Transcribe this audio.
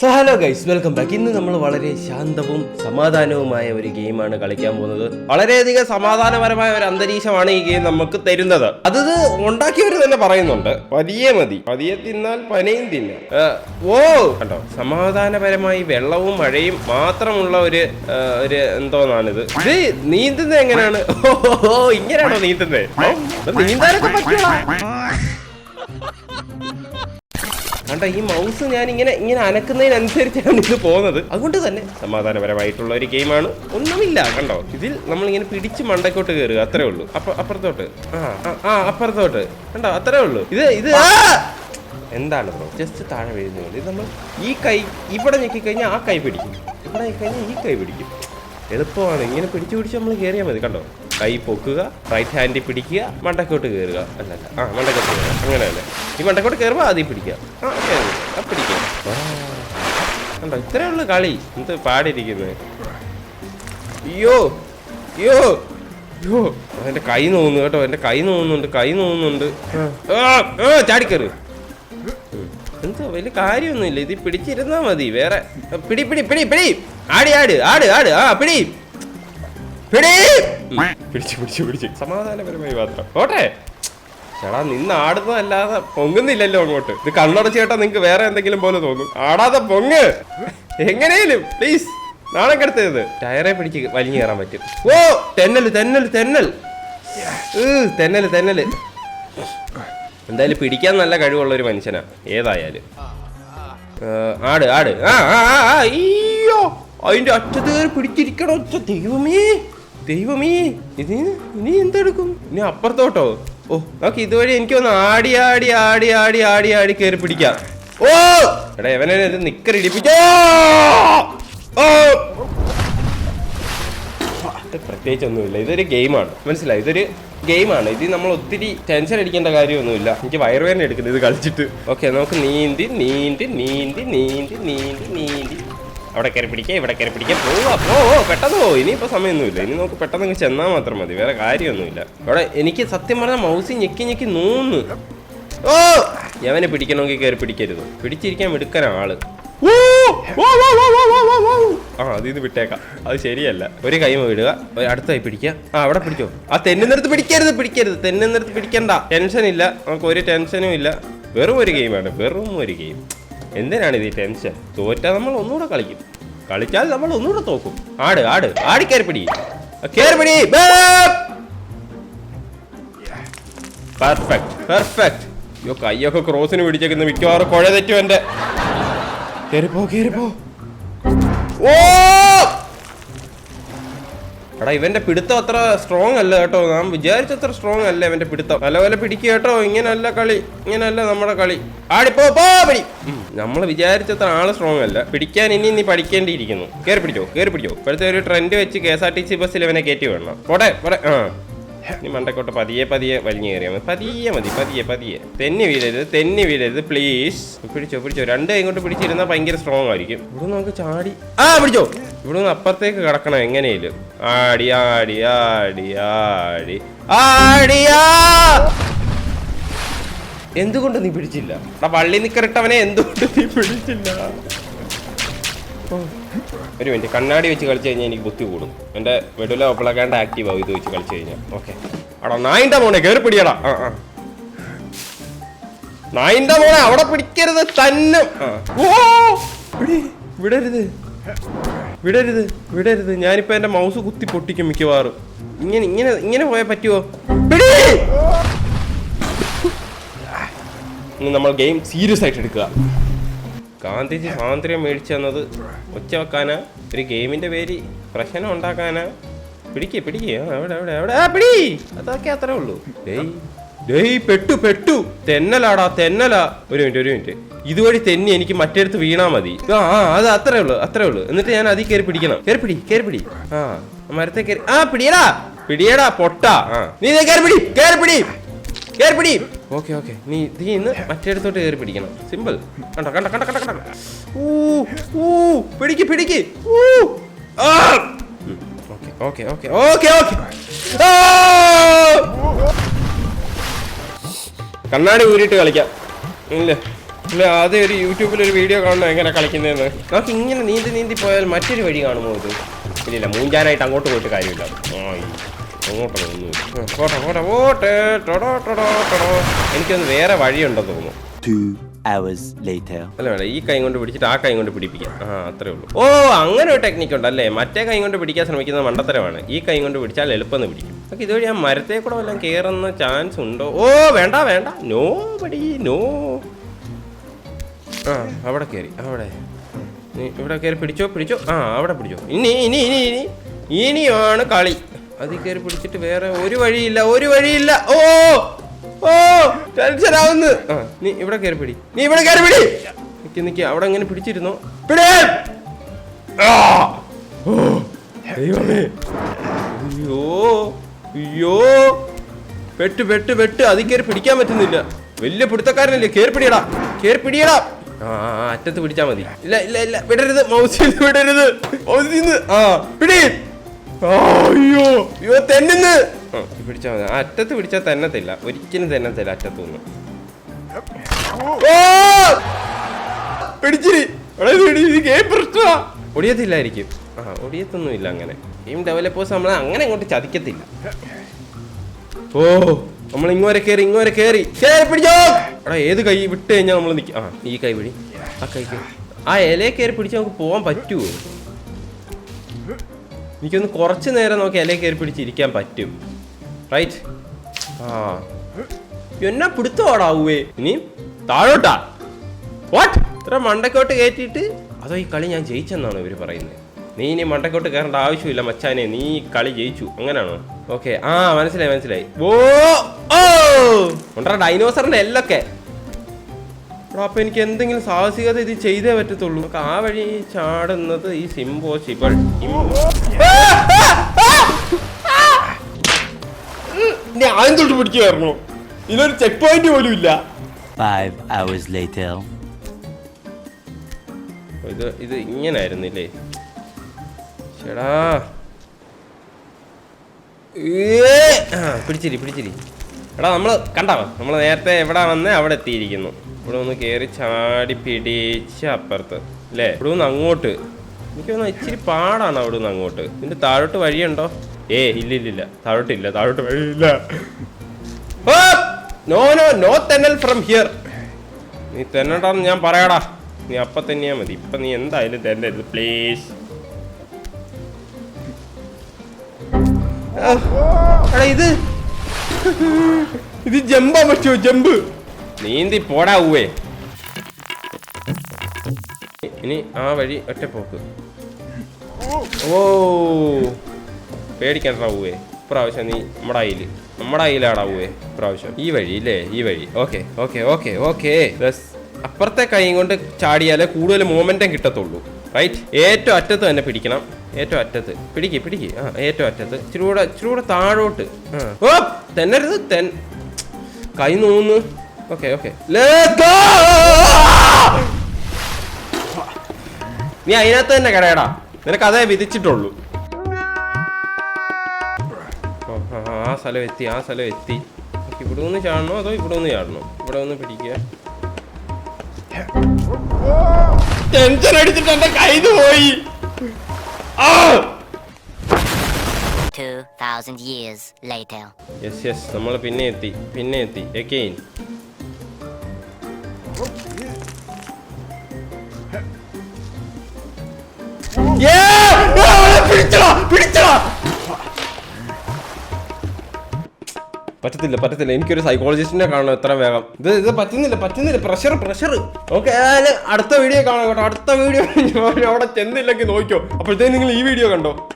So hello guys welcome back ഇന്ന് നമ്മൾ വളരെ ശാന്തവും സമാധാനവുമായ ഒരു ഗെയിമാണ് കളിക്കാൻ പോകുന്നത്. വളരെയധികം സമാധാനപരമായ ഒരു അന്തരീക്ഷമാണ് ഈ ഗെയിം നമുക്ക് തരുന്നത്. അത് ഉണ്ടാക്കിയവർ തന്നെ പറയുന്നുണ്ട്. പതിയെ മതി. പതിയെ തിന്നാൽ പനയും തിന്നാം. ഓ കണ്ടോ? സമാധാനപരമായി വെള്ളവും മഴയും മാത്രമുള്ള ഒരു ഒരു എന്തോന്നാണിത്. ഇത് നീന്തുന്നത് എങ്ങനെയാണ്? ഓ, ഇങ്ങനെയാണോ നീന്തുന്നത്? നീന്താനൊക്കെ പറ്റുമോ കണ്ടോ ഈ മൗസ് ഞാൻ ഇങ്ങനെ ഇങ്ങനെ അനക്കുന്നതിനനുസരിച്ചാണ് ഇത് പോകുന്നത്. അതുകൊണ്ട് തന്നെ സമാധാനപരമായിട്ടുള്ള ഒരു ഗെയിമാണ് ഒന്നുമില്ല കണ്ടോ? ഇതിൽ നമ്മൾ ഇങ്ങനെ പിടിച്ച് മണ്ടക്കോട്ട് കയറുക അത്രേ ഉള്ളൂ. അപ്പൊ അപ്പുറത്തോട്ട്. ആ ആ, അപ്പുറത്തോട്ട്. കണ്ടോ? അത്രേ ഉള്ളൂ. ഇത് ഇത് എന്താണ് ബ്രോ ജസ്റ്റ് താഴെ വീഴുന്നത് ഇത് നമ്മൾ ഈ കൈ ഇവിടെ ഞെക്കിക്കഴിഞ്ഞാൽ ആ കൈ പിടിക്കും. ഇവിടെ ഞെക്കി കഴിഞ്ഞാൽ ഈ കൈ പിടിക്കും. എളുപ്പമാണ്. ഇങ്ങനെ പിടിച്ചു പിടിച്ച് നമ്മൾ കയറിയാൽ മതി കണ്ടോ? കൈ പൊക്കുക റൈറ്റ് ഹാൻഡിൽ പിടിക്കുക മണ്ടക്കോട്ട് കയറുക അല്ല അല്ല ആ മണ്ടക്കോട്ട് കയറുക അങ്ങനെ ഈ മണ്ടക്കോട്ട് കയറുമ്പോൾ ആദ്യം പിടിക്കുക. ആ കയറുക ആ പിടിക്കുക. കണ്ടോ? ഇത്രേ ഉള്ളു കളി. എന്ത് പാടിയിരിക്കുന്നത് അയ്യോ അയ്യോ അയ്യോ. കൈ നോവുന്നു കേട്ടോ. എന്റെ കൈ നോവുന്നുണ്ട് കൈ നോവുന്നുണ്ട്. ഉം. എന്തോ വലിയ കാര്യമൊന്നുമില്ല. ഇത് പിടിച്ചിരുന്നാ മതി. വേറെ പിടി പിടി പിടി പിടി. ആടി ആട് ആട് ആട്. ആ പിടി. പിടിച്ചു പിടിച്ചു പിടിച്ചു. സമാധാനപരമായി മാത്രം. ഓട്ടെ ചേടാ നിന്ന് ആടുന്നതല്ലാതെ പൊങ്ങുന്നില്ലല്ലോ അങ്ങോട്ട്. ഇത് കണ്ണടച്ച് ചേട്ടാ നിങ്ങക്ക് വേറെ എന്തെങ്കിലും പോലെ തോന്നും. ആടാതെ പൊങ്ങ്. എങ്ങനെയും പ്ലീസ് നാളെ കെടുത്തത് ടയറെ പിടിച്ച് വലിഞ്ഞു കയറാൻ പറ്റും. ഓ തെന്നൽ തെന്നൽ. തെന്നൽ തെന്നൽ തെന്നൽ എന്തായാലും പിടിക്കാൻ നല്ല കഴിവുള്ള ഒരു മനുഷ്യനാ. ഏതായാലും. ആട് ആട്. ആ ആ അയ്യോ. അതിന്റെ അറ്റത്ത് കയറി പിടിച്ചിരിക്കണോ ദൈവമേ? ദൈവമേ ഇത് ഇനി എന്തെടുക്കും? ഇനി അപ്പുറത്തോട്ടോ. ഓ നോക്കി ഇതുവഴി എനിക്ക് എനിക്കൊന്ന് ആടി ആടി ആടി ആടി ആടി ആടി കയറി പിടിക്കാം. ഓ! എടാ എവനെ ഇടിപ്പിച്ചോ. ഓ! ഇത് പ്രത്യേകിച്ചൊന്നുമില്ല. ഇതൊരു ഗെയിമാണ്. മനസ്സിലായി? ഇതൊരു ഗെയിമാണ്. ഇത് നമ്മൾ ഒത്തിരി ടെൻഷൻ അടിക്കേണ്ട കാര്യമൊന്നുമില്ല. എനിക്ക് വയറുവേദന എടുക്കുന്നത് ഇത് കളിച്ചിട്ട്. ഓക്കെ നമുക്ക് നീന്തി നീന്തി നീന്തി നീന്തി നീന്തി നീന്തി. അവിടെ കയറി പിടിക്കുക ഇവിടെ കയറി പിടിക്കുക പോവാ പോ പെട്ടെന്ന് പോകും ഇനിയിപ്പോൾ സമയമൊന്നുമില്ല. ഇനി നമുക്ക് പെട്ടെന്ന് ചെന്നാൽ മാത്രം മതി. വേറെ കാര്യമൊന്നുമില്ല. അവിടെ എനിക്ക് സത്യം പറഞ്ഞാൽ മൗസി ഞെക്കി ഞെക്കി നൂന്ന്. ഓ! യവനെ പിടിക്കണമെങ്കിൽ കയറി പിടിക്കരുത്. പിടിച്ചിരിക്കാൻ എടുക്കാൻ ആൾ. ആ അത് ഇത് വിട്ടേക്കാം. അത് ശരിയല്ല. ഒരു കൈമ വിടുക. അടുത്തായി അടുത്ത കൈ പിടിക്കുക. ആ അവിടെ പിടിക്കോ ആ തെന്നുന്നിടത്ത് പിടിക്കരുത് പിടിക്കരുത്. തെന്നുന്നിടത്ത് പിടിക്കണ്ട. ടെൻഷൻ ഇല്ല നമുക്ക് ഒരു ടെൻഷനും ഇല്ല. വെറും ഒരു ഗെയിമാണ് വെറും ഒരു ഗെയിം എന്തിനാണ് ഇത് ടെൻഷൻ തോറ്റാൽ നമ്മൾ ഒന്നുകൂടെ കളിക്കും. കളിച്ചാൽ നമ്മൾ ഒന്നുകൂടെ തോക്കും. ആട് ആട്. ആടി കയറിപ്പിടി കയറിപ്പിടി കയറി പെർഫെക്റ്റ് പെർഫെക്റ്റ് അയ്യോ കയ്യൊക്കെ ക്രോസിന് പിടിച്ചേക്കുന്ന മിക്കവാറും കുഴ തെറ്റും എന്റെ കയറിപ്പോ കയറിപ്പോ ഓ! എടാ ഇവന്റെ പിടുത്തം അത്ര സ്ട്രോങ് അല്ല കേട്ടോ. നാം വിചാരിച്ചത്ര സ്ട്രോങ് അല്ല ഇവന്റെ പിടുത്തം. നല്ലപോലെ പിടിക്കുക കേട്ടോ. ഇങ്ങനല്ല കളി. ഇങ്ങനല്ല നമ്മുടെ കളി. ആടിപ്പോ പോ പിടി. നമ്മൾ വിചാരിച്ചത്ര ആൾ സ്ട്രോങ് അല്ല. പിടിക്കാൻ ഇനി നീ പഠിക്കേണ്ടിയിരിക്കുന്നു. കേറി പിടിച്ചോ കേറി പിടിച്ചോ. ഇപ്പോഴത്തെ ഒരു ട്രെൻഡ് വെച്ച് K S R T C ബസ്സിൽ ഇവനെ കയറ്റി വേണം പോട്ടെ പോട്ടെ. ആ. നീ മണ്ടക്കോട്ട് പതിയെ പതിയെ വലിഞ്ഞു കയറിയാൽ മതി. പതിയെ മതി പതിയെ പതിയെ. തെന്നി വീഴരുത് തെന്നി വീഴരുത് പ്ലീസ് പിടിച്ചോ പിടിച്ചോ. രണ്ട് ഇങ്ങോട്ട് പിടിച്ചിരുന്നാൽ ഭയങ്കര സ്ട്രോങ് ആയിരിക്കും. ഇവിടെ നമുക്ക് ചാടി. ആ പിടിച്ചോ. ഇവിടെ നിന്ന് അപ്പുറത്തേക്ക് കിടക്കണം എങ്ങനെയും ആടി ആടി ആടി ആടി. ആടിയാ! എന്തുകൊണ്ട് നീ പിടിച്ചില്ല? എടാ വള്ളി നിക്കറിട്ടവനെ എന്തുകൊണ്ട് നീ പിടിച്ചില്ല. ഒരു മിനിറ്റ് കണ്ണാടി വെച്ച് കളിച്ചു കഴിഞ്ഞാൽ എനിക്ക് ബുദ്ധി കൂടും. എന്റെ വെടുല ഒപ്പളക്കാണ്ട് ആക്റ്റീവ് ആവും ഇത് വെച്ച് കളിച്ചു കഴിഞ്ഞാൽ ഓക്കെ. അടാ നായിന്റെ മോനെ കയറി പിടിയടാ. ആ ആ. മോനെ അവിടെ പിടിക്കരുത് തന്നെ. ഓ ഇവിടെ വിടരുത്. വിടരുത് വിടരുത്. ഞാനിപ്പോ എന്റെ മൗസ് കുത്തി പൊട്ടിക്കും മിക്കവാറും. ഇങ്ങനെ ഇങ്ങനെ ഇങ്ങനെ പോയാൽ പറ്റുമോ ഇനി നമ്മൾ ഗെയിം സീരിയസ് ആയിട്ട് എടുക്കുക. ഗാന്ധിജി സ്വാതന്ത്ര്യം മേടിച്ചു തന്നത് ഒച്ച വെക്കാനാ ഒരു ഗെയിമിന്റെ പേര് പ്രശ്നം ഉണ്ടാക്കാനാ. പിടിക്ക് പിടിക്ക്. അവിടെ അവിടെ ആ പിടി! അതൊക്കെ അത്രേ ഉള്ളൂ. ഡേയ് ഡേയ് പെട്ടു പെട്ടു. തെന്നലാടാ തെന്നലാ. ഒരു മിനിറ്റ് ഒരു മിനിറ്റ്. ഇതുവഴി തെന്നി എനിക്ക് മറ്റേടത്ത് വീണാ മതി. ആ ആ അത് അത്രേ ഉള്ളൂ അത്രേ ഉള്ളൂ. എന്നിട്ട് ഞാൻ അതിൽ കയറി പിടിക്കണം. കയറി പിടി കയറി പിടി. ആ മരത്തെ കയറി. ആ പിടിയടാ. പിടിയടാ പൊട്ടാ. ആ. നീ കയറി പിടി കയറി പിടി കയറി പിടി. Okay okay. നീ നീ ഇന്ന് മറ്റേടത്തോട്ട് കയറി പിടിക്കണം. സിമ്പിൾ. കണ്ട കണ്ട കണ്ട കണ്ട കണ്ട. ഊ ഊ പിടിക്ക് പിടിക്ക്. ഊ. ആ. Okay okay okay okay okay. കണ്ണാടി ഊരിയിട്ട് കളിക്കാം. ഇല്ലേ? ഇല്ല ആദ്യം ഒരു യൂട്യൂബിൽ ഒരു വീഡിയോ കാണണം എങ്ങനെ കളിക്കുന്നതെന്ന് നമുക്ക് ഇങ്ങനെ നീന്തി നീന്തി പോയാൽ മറ്റൊരു വഴി കാണുമോ ഇത്? ഇല്ലില്ല മൂഞ്ചാനായിട്ട് അങ്ങോട്ട് പോയിട്ട് കാര്യമില്ല. അങ്ങോട്ട് പോട്ടെ പോട്ടെ പോട്ടെ. ടൊടോ ടൊടോ ടൊടോ. എനിക്കൊന്ന് വേറെ വഴിയുണ്ടെന്ന് തോന്നുന്നു. Hours later. അല്ല വേണ്ട ഈ കൈ കൊണ്ട് പിടിച്ചിട്ട് ആ കൈ കൊണ്ട് പിടിപ്പിക്കാം. ആ അത്രേ ഉള്ളൂ. ഓ അങ്ങനെ ഒരു ടെക്നിക്ക് ഉണ്ടല്ലേ? മറ്റേ കൈ കൊണ്ട് പിടിക്കാൻ ശ്രമിക്കുന്നത് മണ്ടത്തരമാണ്. ഈ കൈ കൊണ്ട് പിടിച്ചാൽ എളുപ്പം പിടിക്കും. നമുക്ക് ഇതുവഴി ആ മരത്തെ കൂടെ വല്ലതും കയറുന്ന ചാൻസ് ഉണ്ടോ? ഓ വേണ്ട വേണ്ട. നോ പടി നോ ആ അവിടെ കയറി അവിടെ. നീ ഇവിടെ കയറി പിടിച്ചോ പിടിച്ചോ. ആ അവിടെ പിടിച്ചോ. ഇനി ഇനി ഇനി ഇനി. ഇനിയാണ് കളി. അതിൽ കയറി പിടിച്ചിട്ട് വേറെ ഒരു വഴിയില്ല ഒരു വഴിയില്ല. ഓ ഓ ടെൻഷൻ ആവുന്നു. ആ നീ ഇവിടെ കയറി പിടി. നീ ഇവിടെ കയറി പിടി. നിക്ക് നിക്ക്. അവിടെ അങ്ങനെ പിടിച്ചിരുന്നു? പിടി. ദൈവമേ. അയ്യോ. അയ്യോ. പെട്ട് പെട്ട് പെട്ട്. അതിൽ കയറി പിടിക്കാൻ പറ്റുന്നില്ല. വലിയ പിടുത്തക്കാരനല്ലേ? കയറി പിടിയടാ കയറി പിടിയടാ ആ അറ്റത്ത് പിടിച്ചാ മതി. ഇല്ല ഇല്ല ഇല്ല. വിടരുത്. മൗസിൽ വിടരുത്. മൗസിന്ന്. ആ പിടി. അയ്യോ. അയ്യോ തെന്നുന്ന്. പിടിച്ചാ മതി. അറ്റത്ത് പിടിച്ചാൽ തന്നത്തില്ല. ഒരിക്കലും തന്നത്തില്ല അറ്റത്ത് നിന്ന് പിടിച്ചിരി. പ്രശ്നമാ. ഒടിയത്തില്ലായിരിക്കും ആ ഒടിയത്തൊന്നും ഇല്ല അങ്ങനെ. ഗെയിം ഡെവലപ്പേഴ്സ് നമ്മൾ അങ്ങനെ അങ്ങോട്ട് ചതിക്കത്തില്ല. ഓ നമ്മൾ ഇങ്ങോരെ കയറി ഇങ്ങോരെ കയറി കയറി പിടിച്ചോ. എടാ ഏത് കൈ വിട്ട് കഴിഞ്ഞാൽ നമ്മൾ നിൽക്കും ആ ഈ കൈ പിടി ആ കൈ കയറി ആ ഇലയെ കയറി പിടിച്ച് നമുക്ക് പോകാൻ പറ്റുമോ എനിക്കൊന്ന് കുറച്ച് നേരം നമുക്ക് ഇലയെ കയറി പിടിച്ചിരിക്കാൻ പറ്റും. റൈറ്റ് ആ. എന്നാ പിടുത്തോടാവേ ഇനി താഴോട്ടാ. വാട്ട് ഇത്ര മണ്ടക്കോട്ട് കയറ്റിയിട്ട് അതോ ഈ കളി ഞാൻ ജയിച്ചെന്നാണ് ഇവർ പറയുന്നത് നീ ഇനി മണ്ടക്കോട്ട് കയറേണ്ട ആവശ്യമില്ല മച്ചാനെ. നീ ഈ കളി ജയിച്ചു. അങ്ങനെയാണോ? ഓക്കെ. ആ മനസ്സിലായി മനസ്സിലായി. ഓ ഓ! ഉണ്ടാ ഡൈനോസറിന്റെ എല്ലൊക്കെ. അപ്പൊ എനിക്ക് എന്തെങ്കിലും സാഹസികത ഇത് ചെയ്തേ പറ്റത്തുള്ളൂ. നമുക്ക് ആ വഴി ചാടുന്നത് ഈ സിംപോസിബിൾ ആദ്യം തൊട്ട് പിടിക്കുമായിരുന്നു ഇതൊരു ചെക്ക് പോയിന്റ് പോലും ഇല്ല. ഇത് ഇത് ഇങ്ങനായിരുന്നില്ലേ? ആ, പിടിച്ചിരി പിടിച്ചിരി. എടാ നമ്മൾ കണ്ടോ നമ്മൾ നേരത്തെ എവിടെ വന്ന് അവിടെ എത്തിയിരിക്കുന്നു. ഇവിടെ ഒന്ന് കയറി ചാടി പിടിച്ച് അപ്പുറത്ത്. അല്ലേ ഇവിടെ നിന്ന് അങ്ങോട്ട്. എനിക്ക് തോന്നുന്നു ഇച്ചിരി പാടാണ് അവിടെ നിന്ന് അങ്ങോട്ട്. ഇതിന്റെ താഴോട്ട് വഴിയുണ്ടോ? ഏ ഇല്ല ഇല്ല ഇല്ല. താഴോട്ടില്ല താഴോട്ട് വഴിയില്ല. നോ നോ നോ തെന്നൽ ഫ്രം ഹിയർ. നീ തെന്നണ്ടെന്ന് ഞാൻ പറയടാ. നീ അപ്പൊ തന്നെയാ മതി. ഇപ്പൊ നീ എന്തായാലും തരരുത് പ്ലീസ്. എടാ ഇത്. ഇത് ജമ്പാൻ പറ്റുമോ ജമ്പ്? നീന്തി പോടാ ഉവേ ഇനി ആ വഴി ഒറ്റ പോക്ക് ഓ പേടിക്കണ്ട ഉവേ ഇപ്രാവശ്യം നീ നമ്മുടെ കയ്യിൽ. നമ്മുടെ കയ്യിലാടാ ഉവേ ഇപ്രാവശ്യം. ഈ വഴി ഇല്ലേ? ഈ വഴി. Okay okay okay okay. അപ്പുറത്തെ കൈ കൊണ്ട് ചാടിയാലേ കൂടുതൽ മൂമെന്റം കിട്ടത്തുള്ളൂ. റൈറ്റ് ഏറ്റവും അറ്റത്ത് തന്നെ പിടിക്കണം. ഏറ്റവും അറ്റത്ത്. പിടിക്ക് പിടിക്ക്. ആ ഏറ്റവും അറ്റത്ത്. ഇച്ചിരി കൂടെ താഴോട്ട്. ഓ തെന്നരുത് തെൻ കൈ നൂന്ന്. Okay okay. നീ അതിനകത്ത് തന്നെ കിടയടാ നിനക്ക് അതേ വിധിച്ചിട്ടുള്ളൂ. ആ, സ്ഥലം എത്തി ആ സ്ഥലം എത്തി. ഇവിടെ നിന്ന് ചാടണോ അതോ ഇവിടെ നിന്ന് ചാടണോ? ഇവിടെ ഒന്ന് പിടിക്കുക ടെൻഷൻ അടിച്ചിട്ട് എന്റെ കൈ പോയി. യെസ് യെസ് നമ്മൾ പിന്നെ എത്തി പിന്നെ എത്തി എക്കെയിൻ പറ്റത്തില്ല പറ്റത്തില്ല. എനിക്കൊരു സൈക്കോളജിസ്റ്റിനെ കാണണം എത്ര വേഗം. ഇത് ഇത് പറ്റുന്നില്ല പറ്റുന്നില്ല. പ്രഷർ പ്രഷർ ഓക്കെ അടുത്ത വീഡിയോ കാണാം കേട്ടോ. അടുത്ത വീഡിയോ അവിടെ ചെന്നില്ലെങ്കിൽ നോക്കിയോ അപ്പോഴത്തേക്ക് നിങ്ങൾ ഈ വീഡിയോ കണ്ടോ?